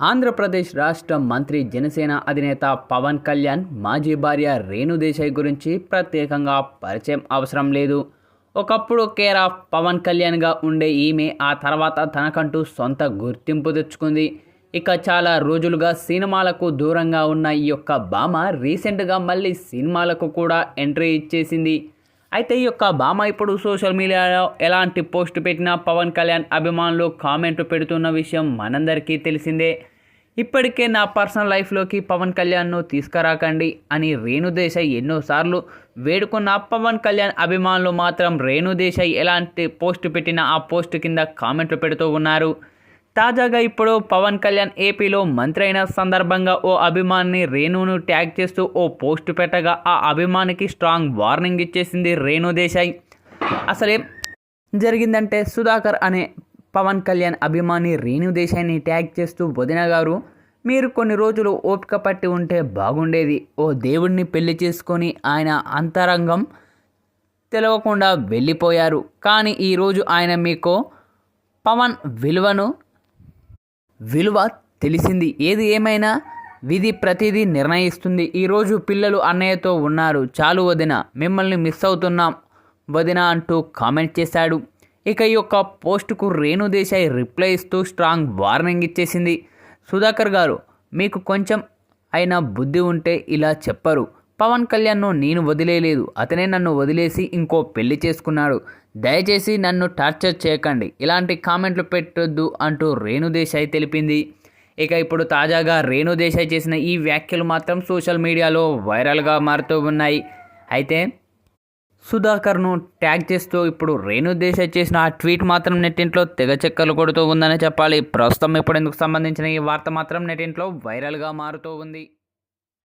ఆంధ్రప్రదేశ్ రాష్ట్ర మంత్రి జనసేన అధినేత పవన్ కళ్యాణ్ మాజీ భార్య రేణు దేశాయ్ గురించి ప్రత్యేకంగా పరిచయం అవసరం లేదు. ఒకప్పుడు కేర్ ఆఫ్ పవన్ కళ్యాణ్గా ఉండే ఈమె ఆ తర్వాత తనకంటూ సొంత గుర్తింపు తెచ్చుకుంది. ఇక చాలా రోజులుగా సినిమాలకు దూరంగా ఉన్న ఈ యొక్క భామ రీసెంట్గా మళ్ళీ సినిమాలకు కూడా ఎంట్రీ ఇచ్చేసింది. అయితే ఈ యొక్క భామ ఇప్పుడు సోషల్ మీడియాలో ఎలాంటి పోస్ట్ పెట్టినా పవన్ కళ్యాణ్ అభిమానులు కామెంట్లు పెడుతున్న విషయం మనందరికీ తెలిసిందే. ఇప్పటికే నా పర్సనల్ లైఫ్లోకి పవన్ కళ్యాణ్ను తీసుకురాకండి అని రేణు దేశాయ్ ఎన్నోసార్లు వేడుకున్న పవన్ కళ్యాణ్ అభిమానులు మాత్రం రేణు దేశాయ్ ఎలాంటి పోస్ట్ పెట్టినా ఆ పోస్ట్ కింద కామెంట్లు పెడుతూ ఉన్నారు. తాజాగా ఇప్పుడు పవన్ కళ్యాణ్ ఏపీలో మంత్రి అయిన సందర్భంగా ఓ అభిమాని రేణును ట్యాగ్ చేస్తూ ఓ పోస్ట్ పెట్టగా ఆ అభిమానికి స్ట్రాంగ్ వార్నింగ్ ఇచ్చేసింది రేణు దేశాయ్. అసలే జరిగిందంటే సుధాకర్ అనే పవన్ కళ్యాణ్ అభిమాని రేణు దేశాయ్ని ట్యాగ్ చేస్తూ వదిన గారు మీరు కొన్ని రోజులు ఓపిక పట్టి ఉంటే బాగుండేది. ఓ దేవుడిని పెళ్ళి చేసుకొని ఆయన అంతరంగం తెలవకుండా వెళ్ళిపోయారు. కానీ ఈరోజు ఆయన మీకు పవన్ విలువను విలువ తెలిసింది. ఏది ఏమైనా విధి ప్రతిదీ నిర్ణయిస్తుంది. ఈరోజు పిల్లలు అన్నయ్యతో ఉన్నారు. చాలు వదిన మిమ్మల్ని మిస్ అవుతున్నాం వదిన అంటూ కామెంట్ చేశాడు. ఇక ఈ యొక్క పోస్టుకు రేణు దేశాయ్ రిప్లై ఇస్తూ స్ట్రాంగ్ వార్నింగ్ ఇచ్చేసింది. సుధాకర్ గారు మీకు కొంచెం అయినా బుద్ధి ఉంటే ఇలా చెప్పరు. పవన్ కళ్యాణ్ను నేను వదిలేయలేదు అతనే నన్ను వదిలేసి ఇంకో పెళ్ళి చేసుకున్నాడు. దయచేసి నన్ను టార్చర్ చేయకండి. ఇలాంటి కామెంట్లు పెట్టొద్దు అంటూ రేణు దేశాయ్ తెలిపింది. ఇక ఇప్పుడు తాజాగా రేణు దేశాయ్ చేసిన ఈ వ్యాఖ్యలు మాత్రం సోషల్ మీడియాలో వైరల్గా మారుతూ ఉన్నాయి. అయితే సుధాకర్ను ట్యాగ్ చేస్తూ ఇప్పుడు రేణు దేశాయ్ చేసిన ఆ ట్వీట్ మాత్రం నెట్టింట్లో తెగ చెక్కలు కొడుతూ ఉందని చెప్పాలి. ప్రస్తుతం ఇప్పుడు ఇందుకు సంబంధించిన ఈ వార్త మాత్రం నెట్టింట్లో వైరల్గా మారుతూ ఉంది.